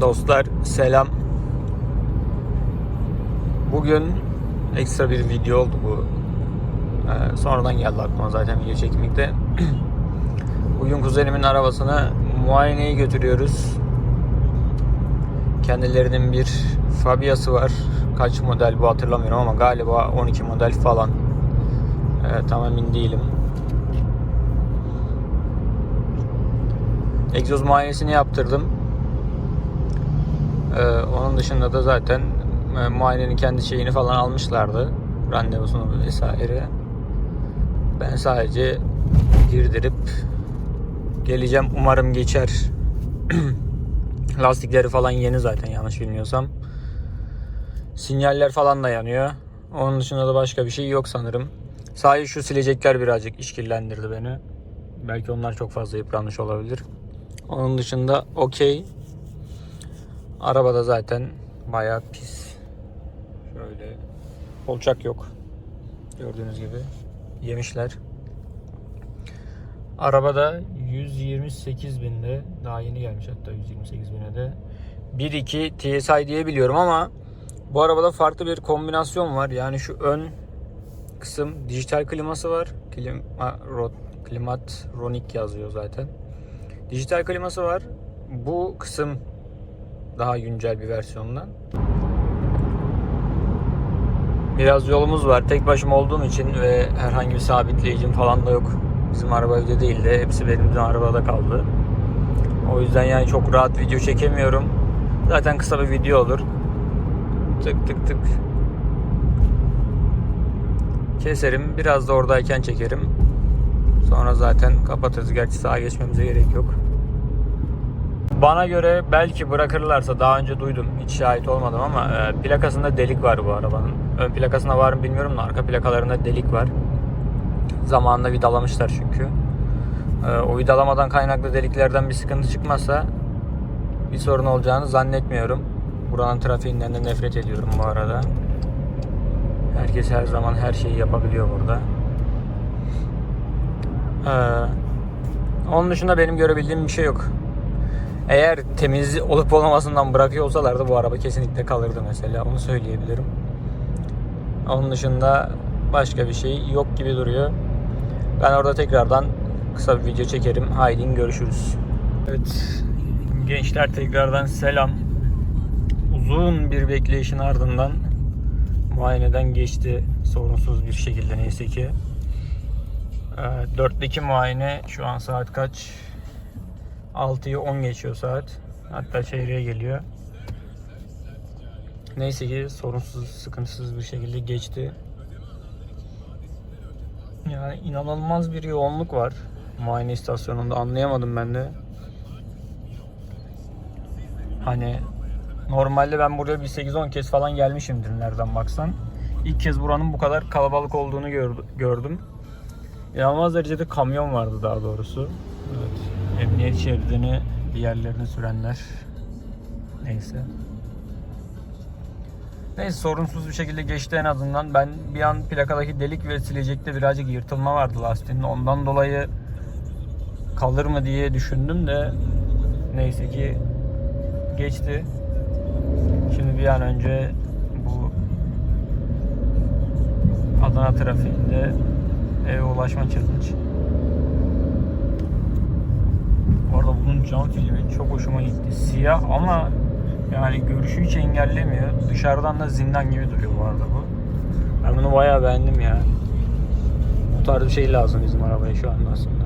Dostlar selam. Bugün ekstra bir video oldu bu. Ee, sonradan geldi aklıma zaten video çekmekte. Bugün kuzenimin arabasını muayeneye götürüyoruz. Kendilerinin bir Fabia'sı var. Kaç model bu hatırlamıyorum ama galiba 12 model falan. Ee, tam emin değilim. Egzoz muayenesini yaptırdım. Ee, onun dışında da zaten e, muayenenin kendi şeyini falan almışlardı. Randevusunu vesaire. Ben sadece girdirip geleceğim. Umarım geçer. Lastikleri falan yeni zaten yanlış bilmiyorsam. Sinyaller falan da yanıyor. Onun dışında da başka bir şey yok sanırım. Sadece şu silecekler birazcık işkillendirdi beni. Belki onlar çok fazla yıpranmış olabilir. Onun dışında okey. Arabada zaten bayağı pis. Şöyle kolçak yok. Gördüğünüz gibi yemişler. Arabada 128 binde daha yeni gelmiş hatta 128 bine de 1.2 TSI diye biliyorum ama bu arabada farklı bir kombinasyon var. Yani şu ön kısım dijital kliması var. Klima, rot, klimatronik yazıyor zaten. Dijital kliması var. Bu kısım daha güncel bir versiyondan. Biraz yolumuz var. Tek başıma olduğum için ve herhangi bir sabitleyicim falan da yok. Bizim araba evde değil de hepsi benim arabada kaldı. O yüzden yani çok rahat video çekemiyorum. Zaten kısa bir video olur. Tık tık tık. Keserim. Biraz da oradayken çekerim. Sonra zaten kapatırız. Gerçi sağa geçmemize gerek yok. Bana göre belki bırakırlarsa daha önce duydum. Hiç şahit olmadım ama e, plakasında delik var bu arabanın. Ön plakasında var mı bilmiyorum da arka plakalarında delik var. Zamanında vidalamışlar çünkü. E, o vidalamadan kaynaklı deliklerden bir sıkıntı çıkmazsa bir sorun olacağını zannetmiyorum. Buranın trafiğinden de nefret ediyorum bu arada. Herkes her zaman her şeyi yapabiliyor burada. Ee, onun dışında benim görebildiğim bir şey yok. Eğer temiz olup olmamasından bırakıyor olsalardı bu araba kesinlikle kalırdı mesela. Onu söyleyebilirim. Onun dışında başka bir şey yok gibi duruyor. Ben orada tekrardan kısa bir video çekerim. Haydi görüşürüz. Evet. Gençler tekrardan selam. Uzun bir bekleyişin ardından muayeneden geçti sorunsuz bir şekilde neyse ki. Ee, Dörtteki muayene şu an saat kaç? 6'yı 10 geçiyor saat. Hatta çeyreğe geliyor. Neyse ki sorunsuz, sıkıntısız bir şekilde geçti. Yani inanılmaz bir yoğunluk var muayene istasyonunda anlayamadım ben de. Hani normalde ben buraya bir 8-10 kez falan gelmişimdir nereden baksan. İlk kez buranın bu kadar kalabalık olduğunu gördü- gördüm. İnanılmaz derecede kamyon vardı daha doğrusu. Evet. Emniyet şeridini bir yerlerine sürenler. Neyse. Neyse sorunsuz bir şekilde geçti en azından. Ben bir an plakadaki delik ve silecekte birazcık yırtılma vardı lastiğinde. Ondan dolayı kalır mı diye düşündüm de neyse ki geçti. Şimdi bir an önce bu Adana trafiğinde eve ulaşma challenge. Bu arada bunun cam filmi çok hoşuma gitti. Siyah ama yani görüşü hiç engellemiyor. Dışarıdan da zindan gibi duruyor bu arada bu. Ben bunu bayağı beğendim ya. Bu tarz bir şey lazım bizim arabaya şu anda aslında.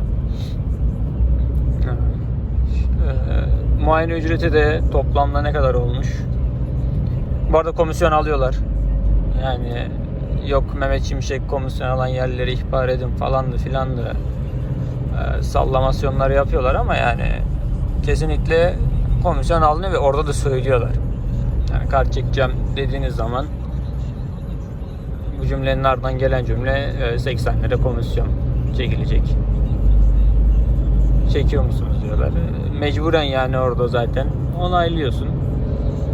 Ee, muayene ücreti de toplamda ne kadar olmuş? Bu arada komisyon alıyorlar. Yani yok Mehmet Şimşek komisyon alan yerleri ihbar edin falandı filandı e, sallamasyonları yapıyorlar ama yani kesinlikle komisyon alınıyor ve orada da söylüyorlar. Yani kart çekeceğim dediğiniz zaman bu cümlenin ardından gelen cümle e, 80 lira komisyon çekilecek. Çekiyor musunuz diyorlar. E, Mecburen yani orada zaten onaylıyorsun.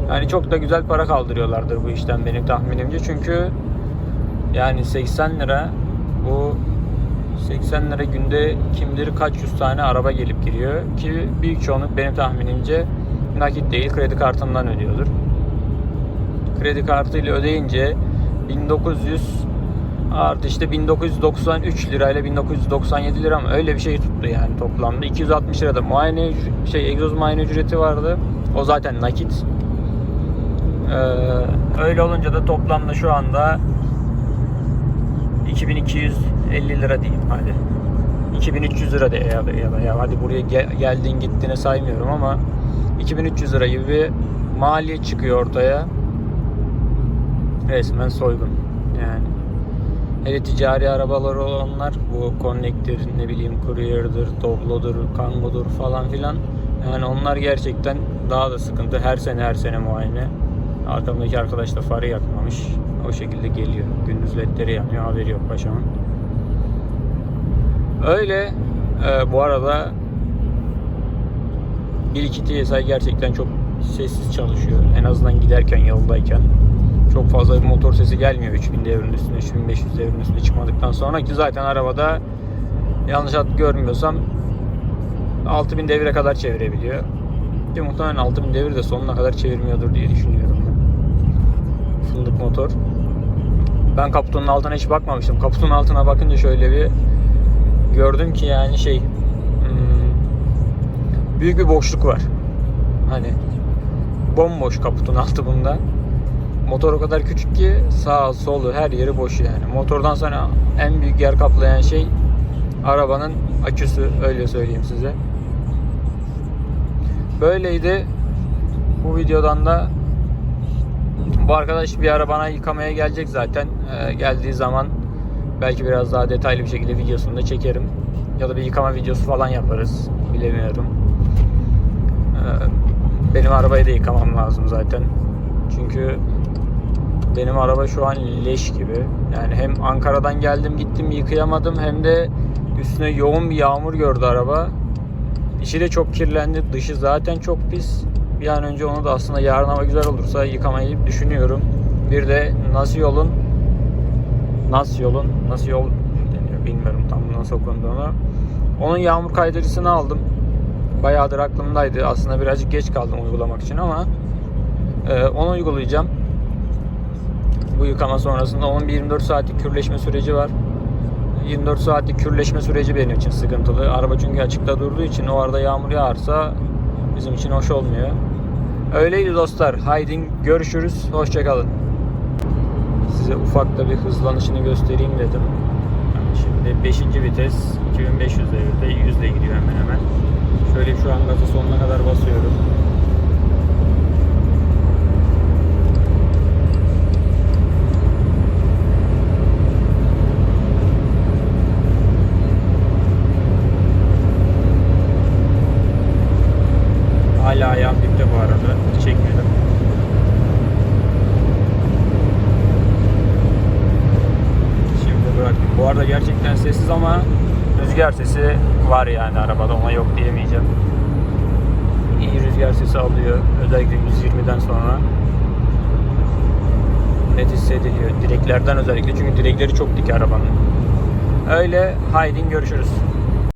Yani çok da güzel para kaldırıyorlardır bu işten benim tahminimce. Çünkü yani 80 lira bu 80 lira günde kim bilir kaç yüz tane araba gelip giriyor ki büyük çoğunluk benim tahminimce nakit değil kredi kartından ödüyordur. Kredi kartıyla ödeyince 1900 artı işte 1993 lirayla 1997 lira mı? Öyle bir şey tuttu yani toplamda. 260 lirada muayene şey egzoz muayene ücreti vardı. O zaten nakit. Ee, öyle olunca da toplamda şu anda 2250 lira diyeyim hadi. 2300 lira de ya ya ya hadi buraya gel, geldin gittiğini saymıyorum ama 2300 lira gibi bir maliyet çıkıyor ortaya. Resmen soygun yani. Hele ticari arabaları olanlar bu Connect'tir ne bileyim Courier'dır, Doblo'dur, Kango'dur falan filan. Yani onlar gerçekten daha da sıkıntı. Her sene her sene muayene. Arkamdaki arkadaş da farı yakmamış. O şekilde geliyor. Gündüz ledleri yanıyor haberi yok paşamın öyle Ee, bu arada 1-2 TSI gerçekten çok sessiz çalışıyor. En azından giderken yoldayken. Çok fazla bir motor sesi gelmiyor 3000 devrin üstüne, 3500 devrin üstüne çıkmadıktan sonra ki zaten arabada yanlış hat görmüyorsam 6000 devire kadar çevirebiliyor. Ki muhtemelen 6000 devir de sonuna kadar çevirmiyordur diye düşünüyorum. Fındık motor. Ben kaputunun altına hiç bakmamıştım. Kaputunun altına bakınca şöyle bir gördüm ki yani şey hmm, büyük bir boşluk var. Hani bomboş kaputun altı bunda. Motor o kadar küçük ki sağ solu her yeri boş yani. Motordan sonra en büyük yer kaplayan şey arabanın aküsü öyle söyleyeyim size. Böyleydi. Bu videodan da bu arkadaş bir ara bana yıkamaya gelecek zaten. Ee, geldiği zaman belki biraz daha detaylı bir şekilde videosunu da çekerim. Ya da bir yıkama videosu falan yaparız. Bilemiyorum. Ee, benim arabayı da yıkamam lazım zaten. Çünkü benim araba şu an leş gibi. Yani hem Ankara'dan geldim gittim yıkayamadım hem de üstüne yoğun bir yağmur gördü araba. İçi de çok kirlendi. Dışı zaten çok pis. Bir an önce onu da aslında yarın hava güzel olursa yıkamayı düşünüyorum. Bir de nasıl nasıl yolun nasıl yol deniyor bilmiyorum tam nasıl okunduğunu. Onun yağmur kaydırıcısını aldım. Bayağıdır aklımdaydı. Aslında birazcık geç kaldım uygulamak için ama e, onu uygulayacağım. Bu yıkama sonrasında onun bir 24 saatlik kürleşme süreci var. 24 saatlik kürleşme süreci benim için sıkıntılı. Araba çünkü açıkta durduğu için o arada yağmur yağarsa bizim için hoş olmuyor. Öyleydi dostlar. Haydi görüşürüz. Hoşçakalın. Size ufak da bir hızlanışını göstereyim dedim. Şimdi 5. vites 2500 devirde 100 ile gidiyor hemen hemen. Şöyle şu an gazı sonuna kadar basıyorum. Hala ayağım dipte bu arada. Hiç çekmedim. Şimdi bıraktım. Bu arada gerçekten sessiz ama rüzgar sesi var yani arabada ona yok diyemeyeceğim. İyi rüzgar sesi alıyor. Özellikle 120'den sonra net hissediliyor. Direklerden özellikle çünkü direkleri çok dik arabanın. Öyle haydin görüşürüz.